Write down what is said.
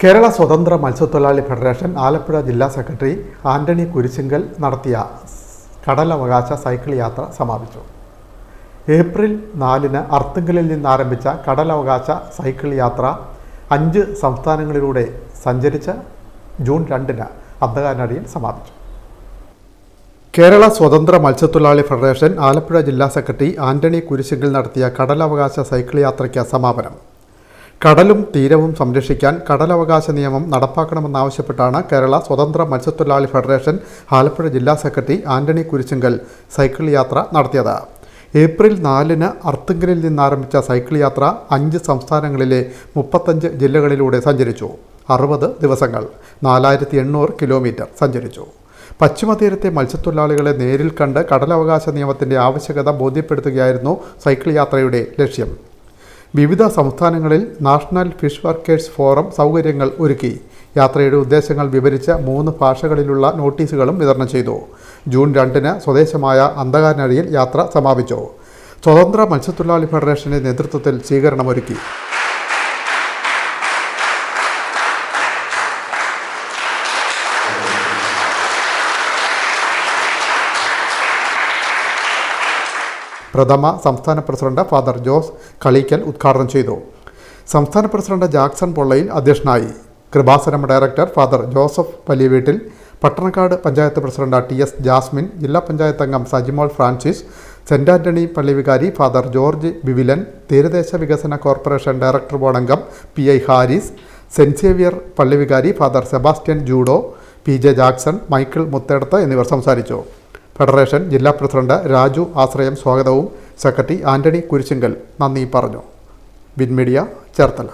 കേരള സ്വതന്ത്ര മത്സ്യത്തൊഴിലാളി ഫെഡറേഷൻ ആലപ്പുഴ ജില്ലാ സെക്രട്ടറി ആന്റണി കുരിശിങ്കൽ നടത്തിയ കടലവകാശ സൈക്കിൾ യാത്ര സമാപിച്ചു. ഏപ്രിൽ നാലിന് അർത്തുങ്കലിൽ നിന്ന് ആരംഭിച്ച കടലവകാശ സൈക്കിൾ യാത്ര അഞ്ച് സംസ്ഥാനങ്ങളിലൂടെ സഞ്ചരിച്ച് ജൂൺ രണ്ടിന് അന്ധകാരനടിയിൽ സമാപിച്ചു. കേരള സ്വതന്ത്ര മത്സ്യത്തൊഴിലാളി ഫെഡറേഷൻ ആലപ്പുഴ ജില്ലാ സെക്രട്ടറി ആന്റണി കുരിശിങ്കൽ നടത്തിയ കടലവകാശ സൈക്കിൾ യാത്രയ്ക്ക് സമാപനം. കടലും തീരവും സംരക്ഷിക്കാൻ കടലവകാശ നിയമം നടപ്പാക്കണമെന്നാവശ്യപ്പെട്ടാണ് കേരള സ്വതന്ത്ര മത്സ്യത്തൊഴിലാളി ഫെഡറേഷൻ ആലപ്പുഴ ജില്ലാ സെക്രട്ടറി ആന്റണി കുരിശിങ്കൽ സൈക്കിൾ യാത്ര നടത്തിയത്. ഏപ്രിൽ നാലിന് അർത്തുങ്കലിൽ നിന്നാരംഭിച്ച സൈക്കിൾ യാത്ര അഞ്ച് സംസ്ഥാനങ്ങളിലെ മുപ്പത്തഞ്ച് ജില്ലകളിലൂടെ സഞ്ചരിച്ചു. അറുപത് ദിവസങ്ങൾ നാലായിരത്തി എണ്ണൂറ് കിലോമീറ്റർ സഞ്ചരിച്ചു. പശ്ചിമതീരത്തെ മത്സ്യത്തൊഴിലാളികളെ നേരിൽ കണ്ട് കടലവകാശ നിയമത്തിന്റെ ആവശ്യകത ബോധ്യപ്പെടുത്തുകയായിരുന്നു സൈക്കിൾ യാത്രയുടെ ലക്ഷ്യം. വിവിധ സംസ്ഥാനങ്ങളിൽ നാഷണൽ ഫിഷ് വർക്കേഴ്സ് ഫോറം സൗകര്യങ്ങൾ ഒരുക്കി. യാത്രയുടെ ഉദ്ദേശങ്ങൾ വിവരിച്ച മൂന്ന് ഭാഷകളിലുള്ള നോട്ടീസുകളും വിതരണം ചെയ്തു. ജൂൺ രണ്ടിന് സ്വദേശമായ അന്ധകാരനടിയിൽ യാത്ര സമാപിച്ചു. സ്വതന്ത്ര മത്സ്യത്തൊഴിലാളി ഫെഡറേഷന്റെ നേതൃത്വത്തിൽ സ്വീകരണമൊരുക്കി. പ്രഥമ സംസ്ഥാന പ്രസിഡന്റ് ഫാദർ ജോസ് കളീക്കൽ ഉദ്ഘാടനം ചെയ്തു. സംസ്ഥാന പ്രസിഡന്റ് ജാക്സൺ പൊള്ളയിൽ അധ്യക്ഷനായി. Kripasanam director father Joseph Valiyaveettil Pattanakkad panchayat president T S Jasmine ജില്ലാ പഞ്ചായത്ത് അംഗം സജിമോൾ ഫ്രാൻസിസ് സെന്റ് ആന്റണി പള്ളിവികാരി ഫാദർ ജോർജ് ബിവിലൻ തീരദേശ വികസന കോർപ്പറേഷൻ ഡയറക്ടർ ബോർഡ് അംഗം P I Haris saint Xavier പള്ളിവികാരി father Sebastian judo P J Jackson Michael Muthedath എന്നിവർ സംസാരിച്ചു. Federation ജില്ലാ പ്രസിഡന്റ് രാജു ആശ്രയം സ്വാഗതവും സെക്രട്ടറി ആന്റണി കുരിശിങ്കൽ നന്ദി പറഞ്ഞു. വിൻമീഡിയ ചേർത്തല.